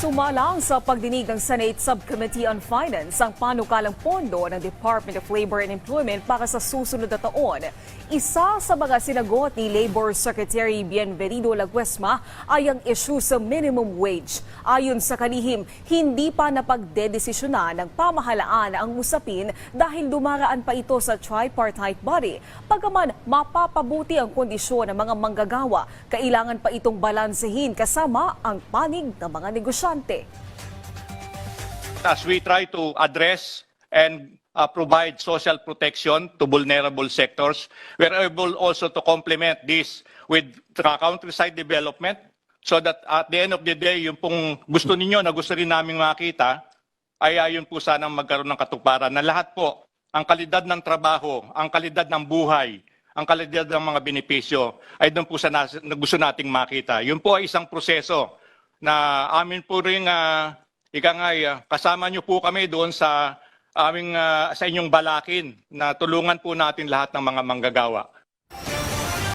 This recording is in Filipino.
Sumalang sa pagdinig ng Senate Subcommittee on Finance ang panukalang pondo ng Department of Labor and Employment para sa susunod na taon. Isa sa mga sinagot ni Labor Secretary Bienvenido Laguesma ay ang issue sa minimum wage. Ayon sa kalihim, hindi pa napagdedesisyonan ng pamahalaan ang usapin dahil dumaraan pa ito sa tripartite body. Pagkaman mapapabuti ang kondisyon ng mga manggagawa, kailangan pa itong balansehin kasama ang panig ng mga negosyante. as we try to address and uh, provide social protection to vulnerable sectors, we're able also to complement this with countryside development so that at the end of the day, yung pong gusto ninyo na gusto rin namin makita, ay ayun po sanang magkaroon ng katuparan na lahat po, ang kalidad ng trabaho, ang kalidad ng buhay, ang kalidad ng mga benepisyo ay doon po sa na gusto nating makita. Yun po ay isang proseso na amin po rin uh, ika nga, eh, kasama niyo po kami doon sa aming ah, sa inyong balakin na tulungan po natin lahat ng mga manggagawa.